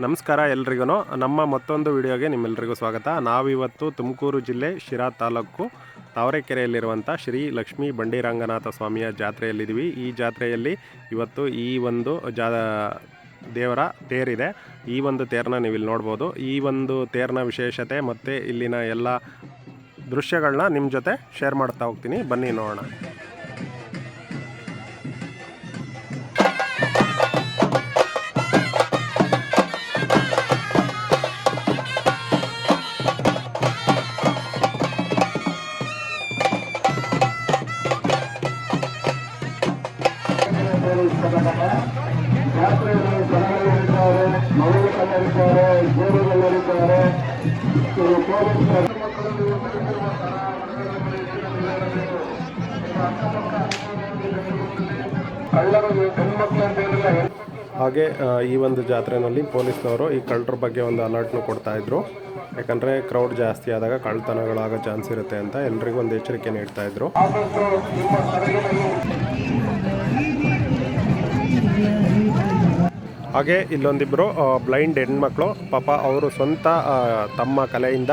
ನಮಸ್ಕಾರ ಎಲ್ರಿಗೂ ನಮ್ಮ ಮತ್ತೊಂದು ವಿಡಿಯೋಗೆ ನಿಮ್ಮೆಲ್ಲರಿಗೂ ಸ್ವಾಗತ. ನಾವಿವತ್ತು ತುಮಕೂರು ಜಿಲ್ಲೆ ಶಿರಾ ತಾಲೂಕು ತಾವರೆಕೆರೆಯಲ್ಲಿರುವಂಥ ಶ್ರೀ ಲಕ್ಷ್ಮೀ ಬಂಡಿರಂಗನಾಥ ಸ್ವಾಮಿಯ ಜಾತ್ರೆಯಲ್ಲಿದ್ದೀವಿ. ಈ ಜಾತ್ರೆಯಲ್ಲಿ ಇವತ್ತು ಈ ಒಂದು ಜಾ ದೇವರ ತೇರಿದೆ. ಈ ಒಂದು ತೇರನ್ನ ನೀವು ಇಲ್ಲಿ ನೋಡ್ಬೋದು. ಈ ಒಂದು ತೇರಿನ ವಿಶೇಷತೆ ಮತ್ತು ಇಲ್ಲಿನ ಎಲ್ಲ ದೃಶ್ಯಗಳನ್ನ ನಿಮ್ಮ ಜೊತೆ ಶೇರ್ ಮಾಡ್ತಾ ಹೋಗ್ತೀನಿ. ಬನ್ನಿ ನೋಡೋಣ. ಯಾತ್ರೆಗಳು ಜನಗಳಿದ್ದಾರೆ ಹಾಗೆ ಈ ಒಂದು ಜಾತ್ರೆಯಲ್ಲಿ ಪೊಲೀಸ್ನವರು ಈ ಕಳ್ಳರ ಬಗ್ಗೆ ಒಂದು ಅಲರ್ಟ್ನು ಕೊಡ್ತಾ ಇದ್ರು. ಯಾಕಂದರೆ ಕ್ರೌಡ್ ಜಾಸ್ತಿ ಆದಾಗ ಕಳ್ಳತನಗಳಾಗ ಚಾನ್ಸ್ ಇರುತ್ತೆ ಅಂತ ಎಲ್ರಿಗೂ ಒಂದು ಎಚ್ಚರಿಕೆ ನೀಡ್ತಾ ಇದ್ರು. ಹಾಗೆ ಇಲ್ಲೊಂದಿಬ್ಬರು ಬ್ಲೈಂಡ್ ಹೆಣ್ಮಕ್ಳು, ಪಾಪ ಅವರು ಸ್ವಂತ ತಮ್ಮ ಕಲೆಯಿಂದ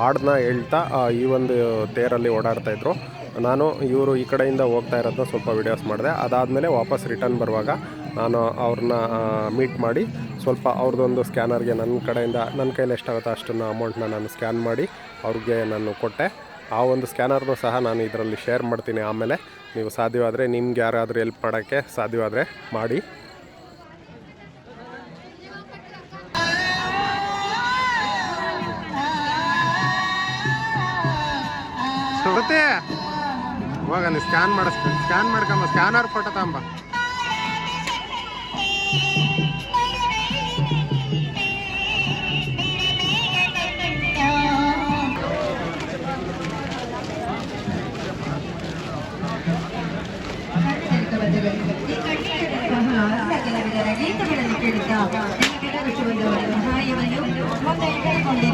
ಹಾಡನ್ನ ಹೇಳ್ತಾ ಈ ಒಂದು ತೇರಲ್ಲಿ ಓಡಾಡ್ತಾ ಇದ್ರು. ನಾನು, ಇವರು ಈ ಕಡೆಯಿಂದ ಹೋಗ್ತಾ ಇರೋದನ್ನ ಸ್ವಲ್ಪ ವಿಡಿಯೋಸ್ ಮಾಡಿದೆ. ಅದಾದಮೇಲೆ ವಾಪಸ್ ರಿಟರ್ನ್ ಬರುವಾಗ ನಾನು ಅವ್ರನ್ನ ಮೀಟ್ ಮಾಡಿ, ಸ್ವಲ್ಪ ಅವ್ರದ್ದೊಂದು ಸ್ಕ್ಯಾನರ್ಗೆ ನನ್ನ ಕಡೆಯಿಂದ ನನ್ನ ಕೈಲಿ ಎಷ್ಟಾಗುತ್ತೋ ಅಷ್ಟನ್ನು ಅಮೌಂಟ್ನ ನಾನು ಸ್ಕ್ಯಾನ್ ಮಾಡಿ, ಅವ್ರಿಗೆ ನಾನು ಕೊಟ್ಟೆ. ಆ ಒಂದು ಸ್ಕ್ಯಾನರ್ನು ಸಹ ನಾನು ಇದರಲ್ಲಿ ಶೇರ್ ಮಾಡ್ತೀನಿ ಆಮೇಲೆ. ನೀವು ಸಾಧ್ಯವಾದರೆ ನಿಮ್ಗೆ ಯಾರಾದರೂ ಹೆಲ್ಪ್ ಮಾಡೋಕ್ಕೆ ಸಾಧ್ಯವಾದರೆ ಮಾಡಿ. ಸುಡತೆ ಹೋಗ ನೀ ಸ್ಕ್ಯಾನ್ ಮಾಡಿಸ್ತೀನಿ ಸ್ಕ್ಯಾನ್ ಮಾಡ್ಕೊಂಬ ಸ್ಕ್ಯಾನರ್ ಫೋಟೋ ತಗೊಂಬ. ಸಹಾಯವನ್ನು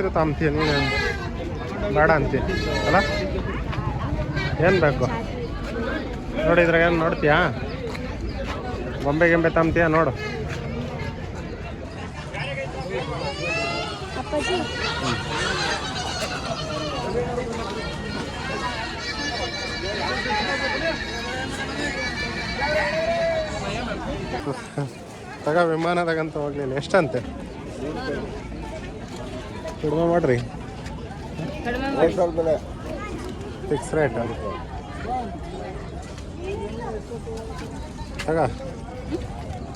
ಹೆಸರು ತಾಂತೀಯ ನೀನು? ಬೇಡ ಅಂತೀಯ ಅಲ್ಲ? ಏನು ಬೇಕು? ನೋಡಿ ಇದ್ರಾಗ ಏನು ನೋಡ್ತೀಯಾ? ಗೊಂಬೆ ಗೊಂಬೆ ತಾಂತೀಯ ನೋಡು. ತಗ ವಿಮಾನದಾಗಂತ ಹೋಗ್ಲಿಲ್ಲ ಎಷ್ಟಂತೆ? ಕಡಿಮೆ ಮಾಡ್ರಿ. ಫಿಕ್ಸ್ ರೇಟ್ ತಗ.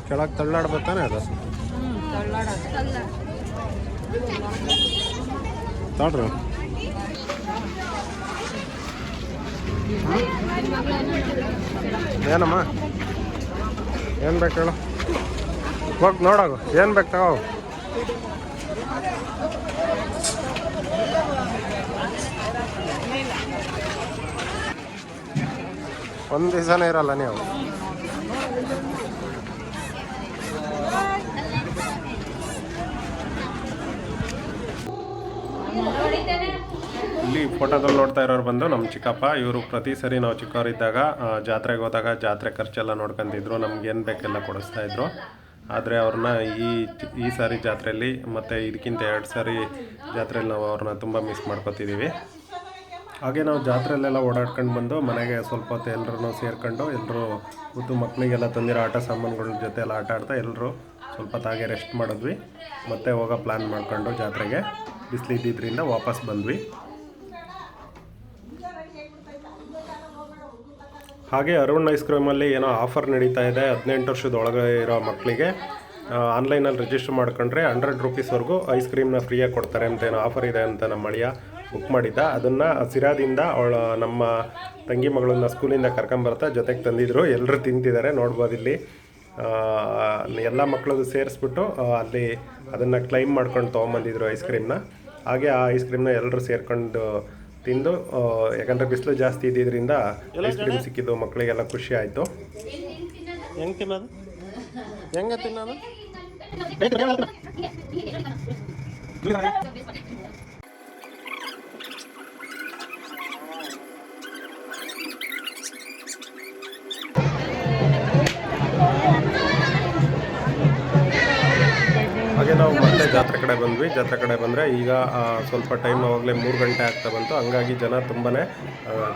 ಕೆಳಗೆ ತಳ್ಳಾಡ್ಬೇಕಾನೆ ಅದು. ತಡ್ರಿ ಏನಮ್ಮ? ಏನು ಬೇಕು ಹೇಳು? ಹೋಗಿ ನೋಡೋಗು. ಏನು ಬೇಕು ತಗೋ. ಒಂದು ದಿವಸನೇ ಇರಲ್ಲ ನೀವು? ಇಲ್ಲಿ ಫೋಟೋದಲ್ಲಿ ನೋಡ್ತಾ ಇರೋರು ಬಂದು ನಮ್ಮ ಚಿಕ್ಕಪ್ಪ. ಇವರು ಪ್ರತಿ ಸರಿ ನಾವು ಚಿಕ್ಕವರಿದ್ದಾಗ ಜಾತ್ರೆಗೆ ಹೋದಾಗ ಜಾತ್ರೆ ಖರ್ಚೆಲ್ಲ ನೋಡ್ಕೊಂತಿದ್ರು. ನಮ್ಗೆ ಏನು ಬೇಕೆಲ್ಲ ಕೊಡಿಸ್ತಾ ಇದ್ರು. ಆದರೆ ಅವ್ರನ್ನ ಈ ಈ ಸಾರಿ ಜಾತ್ರೆಯಲ್ಲಿ ಮತ್ತು ಇದಕ್ಕಿಂತ ಎರಡು ಸಾರಿ ಜಾತ್ರೆಯಲ್ಲಿ ನಾವು ಅವ್ರನ್ನ ತುಂಬ ಮಿಸ್ ಮಾಡ್ಕೊತಿದ್ದೀವಿ ಹಾಗೆ ನಾವು ಜಾತ್ರೆಯಲ್ಲೆಲ್ಲ ಓಡಾಡ್ಕೊಂಡು ಬಂದು ಮನೆಗೆ ಸ್ವಲ್ಪ ಹೊತ್ತು ಎಲ್ಲರೂ ಸೇರ್ಕೊಂಡು ಎಲ್ಲರೂ ಕೂತು ಮಕ್ಕಳಿಗೆಲ್ಲ ತಂದಿರೋ ಆಟ ಸಾಮಾನುಗಳ ಜೊತೆ ಎಲ್ಲ ಆಟ ಆಡ್ತಾ ಎಲ್ಲರೂ ಸ್ವಲ್ಪ ಹೊತ್ತಾಗೆ ರೆಸ್ಟ್ ಮಾಡಿದ್ವಿ. ಮತ್ತೆ ಹೋಗೋ ಪ್ಲ್ಯಾನ್ ಮಾಡ್ಕೊಂಡು ಜಾತ್ರೆಗೆ ಬಿಸಿಲಿದ್ದಿದ್ದರಿಂದ ವಾಪಸ್ ಬಂದ್ವಿ. ಹಾಗೆ ಅರುಣ್ ಐಸ್ ಕ್ರೀಮಲ್ಲಿ ಏನೋ ಆಫರ್ ನಡೀತಾ ಇದೆ, ಹದಿನೆಂಟು ವರ್ಷದ ಒಳಗೆ ಇರೋ ಮಕ್ಕಳಿಗೆ ಆನ್ಲೈನಲ್ಲಿ ರಿಜಿಸ್ಟರ್ ಮಾಡ್ಕೊಂಡ್ರೆ ಹಂಡ್ರೆಡ್ ರುಪೀಸ್ವರೆಗೂ ಐಸ್ ಕ್ರೀಮ್ನ ಫ್ರೀಯಾಗಿ ಕೊಡ್ತಾರೆ ಅಂತ ಏನೋ ಆಫರ್ ಇದೆ ಅಂತ ನಮ್ಮ ಅಳಿಯ ಬುಕ್ ಮಾಡಿದ್ದ. ಅದನ್ನು ಸಿರಾದಿಂದ ಅವಳ, ನಮ್ಮ ತಂಗಿ ಮಗಳನ್ನ ಸ್ಕೂಲಿಂದ ಕರ್ಕೊಂಬರ್ತಾ ಜೊತೆಗೆ ತಂದಿದ್ರು. ಎಲ್ಲರೂ ತಿಂತಿದ್ದಾರೆ ನೋಡ್ಬೋದು ಇಲ್ಲಿ. ಎಲ್ಲ ಮಕ್ಕಳದು ಸೇರಿಸ್ಬಿಟ್ಟು ಅಲ್ಲಿ ಅದನ್ನು ಕ್ಲೈಮ್ ಮಾಡ್ಕೊಂಡು ತೊಗೊಂಬಂದಿದ್ರು ಐಸ್ ಕ್ರೀಮ್ನ ಹಾಗೆ ಆ ಐಸ್ ಕ್ರೀಮ್ನ ಎಲ್ಲರೂ ಸೇರ್ಕೊಂಡು ತಿಂದು ಯಾಕಂದ್ರೆ ಬಿಸಿಲು ಜಾಸ್ತಿ ಇದ್ದಿದ್ದರಿಂದ ಐಸ್ ಕ್ರೀಮ್ ಸಿಕ್ಕಿದ್ದು ಮಕ್ಕಳಿಗೆಲ್ಲ ಖುಷಿ ಆಯಿತು. ಹೆಂಗೆ ತಿನ್ನೋದು? ಹೆಂಗೆ ತಿನ್ನೋದು? ಹಾಗೆ ನಾವು ಮತ್ತೆ ಜಾತ್ರೆ ಕಡೆ ಬಂದ್ವಿ. ಜಾತ್ರೆ ಕಡೆ ಬಂದರೆ ಈಗ ಸ್ವಲ್ಪ ಟೈಮ್ ಆವಾಗಲೇ ಮೂರು ಗಂಟೆ ಆಗ್ತಾ ಬಂತು. ಹಂಗಾಗಿ ಜನ ತುಂಬಾ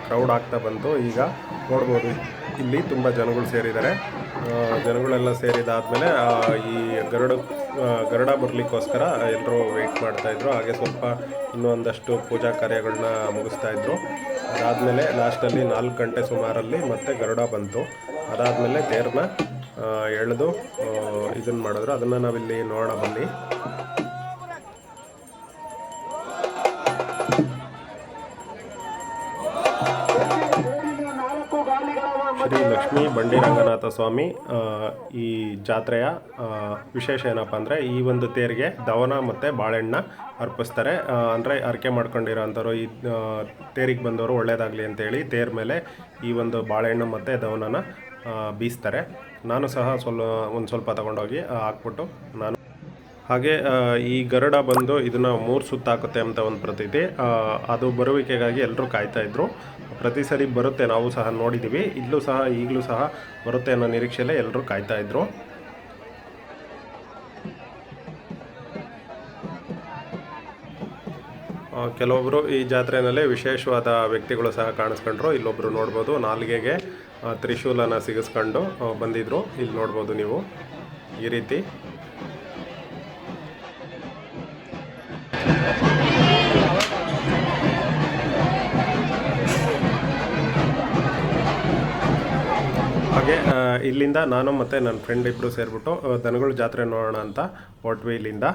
ಕ್ರೌಡ್ ಆಗ್ತಾ ಬಂತು. ಈಗ ನೋಡ್ಬೋದು, ಇಲ್ಲಿ ತುಂಬ ಜನಗಳು ಸೇರಿದ್ದಾರೆ. ಜನಗಳೆಲ್ಲ ಸೇರಿದಾದಮೇಲೆ ಈ ಗರುಡ ಗರಡ ಬರಲಿಕ್ಕೋಸ್ಕರ ಎಲ್ಲರೂ ವೆಯ್ಟ್ ಮಾಡ್ತಾಯಿದ್ರು ಹಾಗೆ ಸ್ವಲ್ಪ ಇನ್ನೊಂದಷ್ಟು ಪೂಜಾ ಕಾರ್ಯಗಳನ್ನ ಮುಗಿಸ್ತಾ ಇದ್ರು. ಅದಾದಮೇಲೆ ಲಾಸ್ಟಲ್ಲಿ ನಾಲ್ಕು ಗಂಟೆ ಸುಮಾರಲ್ಲಿ ಮತ್ತೆ ಗರುಡ ಬಂತು. ಅದಾದಮೇಲೆ ತೇರನ್ನ ಎಳೆದು ಇದನ್ನು ಮಾಡಿದ್ರು. ಅದನ್ನು ನಾವಿಲ್ಲಿ ನೋಡೋಣ, ಬನ್ನಿ. ಶ್ರೀ ಲಕ್ಷ್ಮೀ ಬಂಡಿ ರಂಗನಾಥ ಸ್ವಾಮಿ ಈ ಜಾತ್ರೆಯ ವಿಶೇಷ ಏನಪ್ಪ ಅಂದರೆ, ಈ ಒಂದು ತೇರಿಗೆ ದವನ ಮತ್ತು ಬಾಳೆಹಣ್ಣ ಅರ್ಪಿಸ್ತಾರೆ. ಅಂದರೆ ಅರ್ಕೆ ಮಾಡ್ಕೊಂಡಿರೋ ಅಂಥವ್ರು ಈ ತೇರಿಗೆ ಬಂದವರು ಒಳ್ಳೇದಾಗಲಿ ಅಂತೇಳಿ ತೇರ್ ಮೇಲೆ ಈ ಒಂದು ಬಾಳೆಹಣ್ಣು ಮತ್ತು ದವನನ ಬೀಸ್ತಾರೆ. ನಾನು ಸಹ ಸ್ವಲ್ಪ, ಒಂದು ಸ್ವಲ್ಪ ತಗೊಂಡೋಗಿ ಹಾಕ್ಬಿಟ್ಟು ನಾನು ಹಾಗೆ ಈ ಗರುಡ ಬಂದು ಇದನ್ನು ಮೂರು ಸುತ್ತಾಕುತ್ತೆ ಅಂತ ಒಂದು ಪ್ರತೀತಿ. ಅದು ಬರುವಿಕೆಗಾಗಿ ಎಲ್ಲರೂ ಕಾಯ್ತಾ ಇದ್ರು. ಪ್ರತಿ ಸರಿ ಬರುತ್ತೆ, ನಾವು ಸಹ ನೋಡಿದ್ದೀವಿ ಇಲ್ಲೂ ಸಹ, ಈಗಲೂ ಸಹ ಬರುತ್ತೆ ಅನ್ನೋ ನಿರೀಕ್ಷೆಯಲ್ಲೇ ಎಲ್ಲರೂ ಕಾಯ್ತಾಯಿದ್ರು ಕೆಲವೊಬ್ಬರು ಈ ಜಾತ್ರೆಯಲ್ಲೇ ವಿಶೇಷವಾದ ವ್ಯಕ್ತಿಗಳು ಸಹ ಕಾಣಿಸ್ಕೊಂಡ್ರು. ಇಲ್ಲೊಬ್ರು ನೋಡ್ಬೋದು ನಾಲ್ಗೆಗೆ. ತ್ರಿಶೂಲನ ಸಿಗಿಸ್ಕೊಂಡು ಬಂದಿದ್ರು. ಇಲ್ಲಿ ನೋಡ್ಬೋದು ನೀವು. ಈ ರೀತಿ. ಹಾಗೆ ಇಲ್ಲಿಂದ ನಾನು ಮತ್ತು ನನ್ನ ಫ್ರೆಂಡ್ ಇಬ್ಬರು ಸೇರಿಬಿಟ್ಟು ದನಗಳ ಜಾತ್ರೆ ನೋಡೋಣ ಅಂತ ಹೊರಟ್ವಿ ಇಲ್ಲಿಂದ.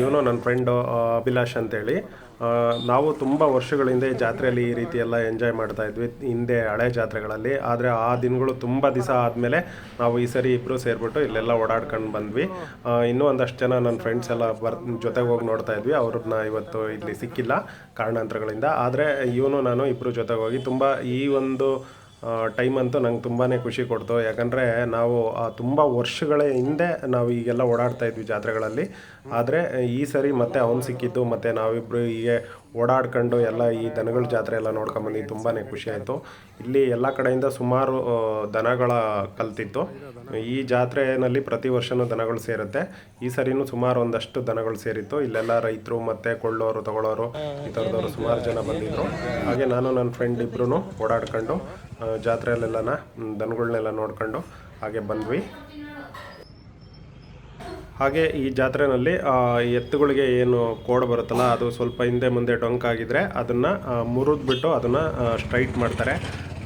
ಇವನು ನನ್ನ ಫ್ರೆಂಡು ಅಭಿಲಾಷ್ ಅಂತೇಳಿ. ನಾವು ತುಂಬ ವರ್ಷಗಳಿಂದ ಈ ಜಾತ್ರೆಯಲ್ಲಿ ಈ ರೀತಿ ಎಲ್ಲ ಎಂಜಾಯ್ ಮಾಡ್ತಾ ಇದ್ವಿ, ಹಿಂದೆ ಹಳೆ ಜಾತ್ರೆಗಳಲ್ಲಿ. ಆದರೆ ಆ ದಿನಗಳು ತುಂಬ ದಿವಸ ಆದಮೇಲೆ ನಾವು ಈ ಸರಿ ಇಬ್ಬರು ಸೇರಿಬಿಟ್ಟು ಇಲ್ಲೆಲ್ಲ ಓಡಾಡ್ಕೊಂಡು ಬಂದ್ವಿ. ಇನ್ನೂ ಒಂದಷ್ಟು ಜನ ನನ್ನ ಫ್ರೆಂಡ್ಸ್ ಎಲ್ಲ ಬರ್, ಜೊತೆಗೆ ಹೋಗಿ ನೋಡ್ತಾ ಇದ್ವಿ. ಅವ್ರನ್ನ ಇವತ್ತು ಇಲ್ಲಿ ಸಿಕ್ಕಿಲ್ಲ ಕಾರಣಾಂತರಗಳಿಂದ. ಆದರೆ ಇವನು ನಾನು ಇಬ್ಬರು ಜೊತೆಗೆ ಹೋಗಿ ತುಂಬ ಈ ಒಂದು ಟೈಮ್ ಅಂತೂ ನಂಗೆ ತುಂಬಾ ಖುಷಿ ಕೊಡ್ತು. ಯಾಕಂದರೆ ನಾವು ತುಂಬ ವರ್ಷಗಳ ಹಿಂದೆ ನಾವು ಈಗೆಲ್ಲ ಓಡಾಡ್ತಾ ಇದ್ವಿ ಜಾತ್ರೆಗಳಲ್ಲಿ. ಆದರೆ ಈ ಸರಿ ಮತ್ತೆ ಅವನು ಸಿಕ್ಕಿದ್ದು, ಮತ್ತು ನಾವಿಬ್ಬರು ಹೀಗೆ ಓಡಾಡ್ಕೊಂಡು ಎಲ್ಲ ಈ ದನಗಳ ಜಾತ್ರೆ ಎಲ್ಲ ನೋಡ್ಕೊಂಬಂದು ತುಂಬಾ ಖುಷಿ ಆಯಿತು. ಇಲ್ಲಿ ಎಲ್ಲ ಕಡೆಯಿಂದ ಸುಮಾರು ದನಗಳ ಕಲ್ತಿತ್ತು. ಈ ಜಾತ್ರೆಯಲ್ಲಿ ಪ್ರತಿ ವರ್ಷವೂ ದನಗಳು ಸೇರುತ್ತೆ. ಈ ಸರಿನೂ ಸುಮಾರು ಒಂದಷ್ಟು ದನಗಳು ಸೇರಿತ್ತು. ಇಲ್ಲೆಲ್ಲ ರೈತರು ಮತ್ತು ಕೊಳ್ಳೋರು, ತಗೊಳ್ಳೋರು ಈ ಥರದವರು ಸುಮಾರು ಜನ ಬಂದಿದ್ದರು ಹಾಗೆ ನಾನು ನನ್ನ ಫ್ರೆಂಡ್ ಇಬ್ಬರೂ ಓಡಾಡ್ಕೊಂಡು ಜಾತ್ರೆಯಲ್ಲೆಲ್ಲನ ದನಗಳನ್ನೆಲ್ಲ ನೋಡ್ಕೊಂಡು ಹಾಗೆ ಬಂದ್ವಿ. ಹಾಗೆ ಈ ಜಾತ್ರೆನಲ್ಲಿ ಆ, ಎತ್ತುಗಳಿಗೆ ಏನು ಕೋಡ್ ಬರುತ್ತಲ್ಲ ಅದು ಸ್ವಲ್ಪ ಹಿಂದೆ ಮುಂದೆ ಡೊಂಕಾಗಿದ್ರೆ ಅದನ್ನು ಮುರಿದ್ಬಿಟ್ಟು ಅದನ್ನು ಸ್ಟ್ರೈಟ್ ಮಾಡ್ತಾರೆ.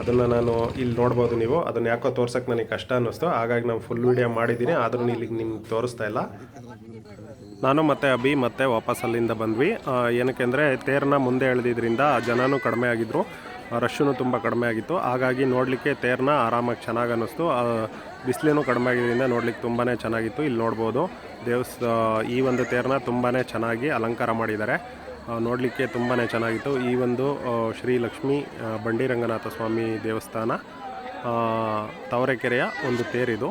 ಅದನ್ನು ನಾನು ಇಲ್ಲಿ ನೋಡ್ಬೋದು ನೀವು. ಅದನ್ನು ಯಾಕೋ ತೋರ್ಸೋಕ್ಕೆ ನನಗೆ ಕಷ್ಟ ಅನ್ನಿಸ್ತು. ಹಾಗಾಗಿ ನಾನು ಫುಲ್ ವೀಡಿಯೋ ಮಾಡಿದ್ದೀನಿ. ಆದರೂ ಇಲ್ಲಿಗೆ ನಿಮ್ಗೆ ತೋರಿಸ್ತಾ ಇಲ್ಲ. ನಾನು ಮತ್ತು ಅಭಿ ಮತ್ತೆ ವಾಪಸ್ ಅಲ್ಲಿಂದ ಬಂದ್ವಿ. ಏನಕ್ಕೆ ಅಂದರೆ ತೇರನ್ನ ಮುಂದೆ ಎಳೆದಿದ್ರಿಂದ ಜನನೂ ಕಡಿಮೆ ಆಗಿದ್ದರು ರಶ್ಶೂ ತುಂಬ ಕಡಿಮೆ ಆಗಿತ್ತು. ಹಾಗಾಗಿ ನೋಡಲಿಕ್ಕೆ ತೇರನ್ನ ಆರಾಮಾಗಿ ಚೆನ್ನಾಗಿ ಅನ್ನಿಸ್ತು. ಬಿಸಿಲೇನು ಕಡಿಮೆ ಆಗಿದ್ದರಿಂದ ನೋಡ್ಲಿಕ್ಕೆ ತುಂಬಾ ಚೆನ್ನಾಗಿತ್ತು. ಇಲ್ಲಿ ನೋಡ್ಬೋದು, ದೇವಸ್ ಈ ಒಂದು ತೇರನ್ನ ತುಂಬಾ ಚೆನ್ನಾಗಿ ಅಲಂಕಾರ ಮಾಡಿದ್ದಾರೆ. ನೋಡಲಿಕ್ಕೆ ತುಂಬಾ ಚೆನ್ನಾಗಿತ್ತು. ಈ ಒಂದು ಶ್ರೀ ಲಕ್ಷ್ಮೀ ಬಂಡಿರಂಗನಾಥ ಬಂಡಿ ರಂಗನಾಥ ಸ್ವಾಮಿ ದೇವಸ್ಥಾನ ತವರೆಕೆರೆಯ ಒಂದು ತೇರಿದು.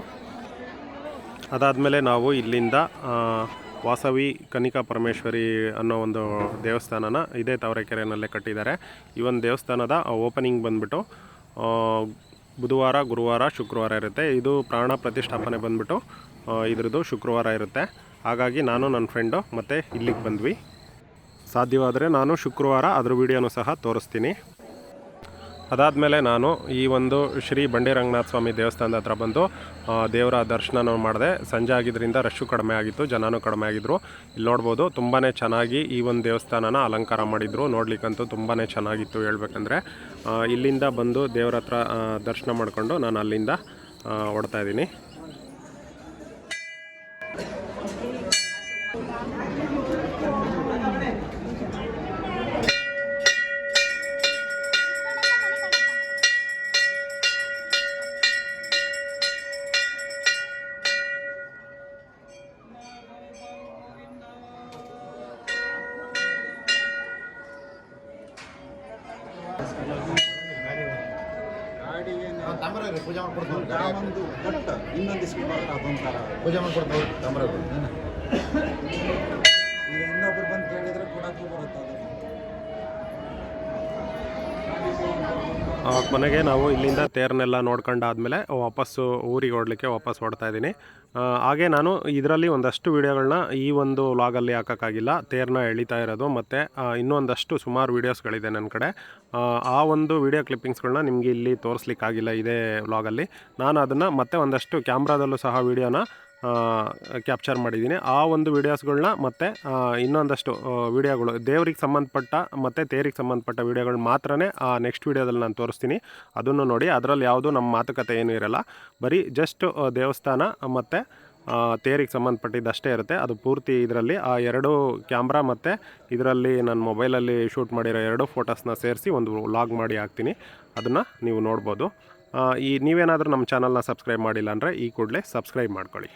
ಅದಾದಮೇಲೆ ನಾವು ಇಲ್ಲಿಂದ ವಾಸವಿ ಕನಿಕಾ ಪರಮೇಶ್ವರಿ ಅನ್ನೋ ಒಂದು ದೇವಸ್ಥಾನನ ಇದೇ ತಾವರೆಕೆರೆಯಲ್ಲೇ ಕಟ್ಟಿದ್ದಾರೆ. ಈ ಒಂದು ದೇವಸ್ಥಾನದ ಓಪನಿಂಗ್ ಬಂದ್ಬಿಟ್ಟು ಬುಧವಾರ, ಗುರುವಾರ, ಶುಕ್ರವಾರ ಇರುತ್ತೆ. ಇದು ಪ್ರಾಣ ಪ್ರತಿಷ್ಠಾಪನೆ ಬಂದ್ಬಿಟ್ಟು ಇದರದು ಇದ್ರದ್ದು ಶುಕ್ರವಾರ ಇರುತ್ತೆ. ಹಾಗಾಗಿ ನಾನು ನನ್ನ ಫ್ರೆಂಡು ಮತ್ತು ಇಲ್ಲಿಗೆ ಬಂದ್ವಿ. ಸಾಧ್ಯವಾದರೆ ನಾನು ಶುಕ್ರವಾರ ಅದ್ರ ವಿಡಿಯೋನೂ ಸಹ ತೋರಿಸ್ತೀನಿ. ಅದಾದಮೇಲೆ ನಾನು ಈ ಒಂದು ಶ್ರೀ ಬಂಡೇರಂಗನಾಥ ಸ್ವಾಮಿ ದೇವಸ್ಥಾನದ ಹತ್ರ ಬಂದು ದೇವರ ದರ್ಶನ ಮಾಡಿದೆ. ಸಂಜೆ ಆಗಿದ್ದರಿಂದ ರಶ್ಶು ಕಡಿಮೆ ಆಗಿತ್ತು ಜನನೂ ಕಡಿಮೆ ಆಗಿದ್ದರು ಇಲ್ಲಿ ನೋಡ್ಬೋದು ತುಂಬಾ ಚೆನ್ನಾಗಿ ಈ ಒಂದು ದೇವಸ್ಥಾನನ ಅಲಂಕಾರ ಮಾಡಿದರು. ನೋಡ್ಲಿಕ್ಕಂತೂ ತುಂಬಾ ಚೆನ್ನಾಗಿತ್ತು ಹೇಳ್ಬೇಕಂದ್ರೆ. ಇಲ್ಲಿಂದ ಬಂದು ದೇವರ ಹತ್ರ ದರ್ಶನ ಮಾಡಿಕೊಂಡು ನಾನು ಅಲ್ಲಿಂದ ಆ, ಮಾಡ್ಕೊಡ್ತಾವ್ರು ಬಟ್ ಇನ್ನೊಂದಿಷ್ಟು ಮಾತ್ರ ಅದೊಂಥರ ಪೂಜೆ ಮಾಡ್ಕೊಡ್ತಾವ್ರು ತಾಮ್ರ ಈಗ ಇನ್ನೊಬ್ರು ಬಂದು ಕೇಳಿದ್ರೆ ಕೊಡಕ್ಕೂ ಬರುತ್ತೆ ಕೊನೆಗೆ ನಾವು ಇಲ್ಲಿಂದ ತೇರನ್ನೆಲ್ಲ ನೋಡ್ಕೊಂಡಾದ್ಮೇಲೆ ವಾಪಸ್ಸು ಊರಿಗೆ ಓಡಲಿಕ್ಕೆ ವಾಪಸ್ ಹೊಡ್ತಾ ಇದ್ದೀನಿ. ಹಾಗೆ ನಾನು ಇದರಲ್ಲಿ ಒಂದಷ್ಟು ವೀಡಿಯೋಗಳನ್ನ ಈ ಒಂದು ವ್ಲಾಗಲ್ಲಿ ಹಾಕೋಕ್ಕಾಗಿಲ್ಲ. ತೇರನ್ನ ಎಳಿತಾ ಇರೋದು ಮತ್ತು ಇನ್ನೊಂದಷ್ಟು ಸುಮಾರು ವೀಡಿಯೋಸ್ಗಳಿದೆ ನನ್ನ ಕಡೆ. ಆ, ಒಂದು ವೀಡಿಯೋ ಕ್ಲಿಪ್ಪಿಂಗ್ಸ್ಗಳನ್ನ ನಿಮಗೆ ಇಲ್ಲಿ ತೋರಿಸ್ಲಿಕ್ಕಾಗಿಲ್ಲ ಇದೇ ವ್ಲಾಗಲ್ಲಿ. ನಾನು ಅದನ್ನು ಮತ್ತೆ ಒಂದಷ್ಟು ಕ್ಯಾಮ್ರಾದಲ್ಲೂ ಸಹ ವೀಡಿಯೋನ ಕ್ಯಾಪ್ಚರ್ ಮಾಡಿದ್ದೀನಿ. ಆ ಒಂದು ವೀಡಿಯೋಸ್ಗಳನ್ನ ಮತ್ತು ಇನ್ನೊಂದಷ್ಟು ವೀಡಿಯೋಗಳು ದೇವ್ರಿಗೆ ಸಂಬಂಧಪಟ್ಟ ಮತ್ತು ತೇರಿಗೆ ಸಂಬಂಧಪಟ್ಟ ವೀಡಿಯೋಗಳು ಮಾತ್ರನೇ ಆ ನೆಕ್ಸ್ಟ್ ವೀಡಿಯೋದಲ್ಲಿ ನಾನು ತೋರಿಸ್ತೀನಿ. ಅದನ್ನು ನೋಡಿ, ಅದರಲ್ಲಿ ಯಾವುದು ನಮ್ಮ ಮಾತುಕತೆ ಏನೂ ಇರಲ್ಲ. ಬರೀ ಜಸ್ಟ್ ದೇವಸ್ಥಾನ ಮತ್ತು ತೇರಿಗೆ ಸಂಬಂಧಪಟ್ಟಿದ್ದಷ್ಟೇ ಇರುತ್ತೆ. ಅದು ಪೂರ್ತಿ ಇದರಲ್ಲಿ ಆ ಎರಡು ಕ್ಯಾಮ್ರಾ ಮತ್ತು ಇದರಲ್ಲಿ ನನ್ನ ಮೊಬೈಲಲ್ಲಿ ಶೂಟ್ ಮಾಡಿರೋ ಎರಡು ಫೋಟೋಸ್ನ ಸೇರಿಸಿ ಒಂದು ವ್ಲಾಗ್ ಮಾಡಿ ಹಾಕ್ತೀನಿ. ಅದನ್ನು ನೀವು ನೋಡ್ಬೋದು. ಈ ನೀವೇನಾದರೂ ನಮ್ಮ ಚಾನಲ್ನ ಸಬ್ಸ್ಕ್ರೈಬ್ ಮಾಡಿಲ್ಲ ಅಂದರೆ ಈ ಕೂಡಲೇ ಸಬ್ಸ್ಕ್ರೈಬ್ ಮಾಡ್ಕೊಳ್ಳಿ.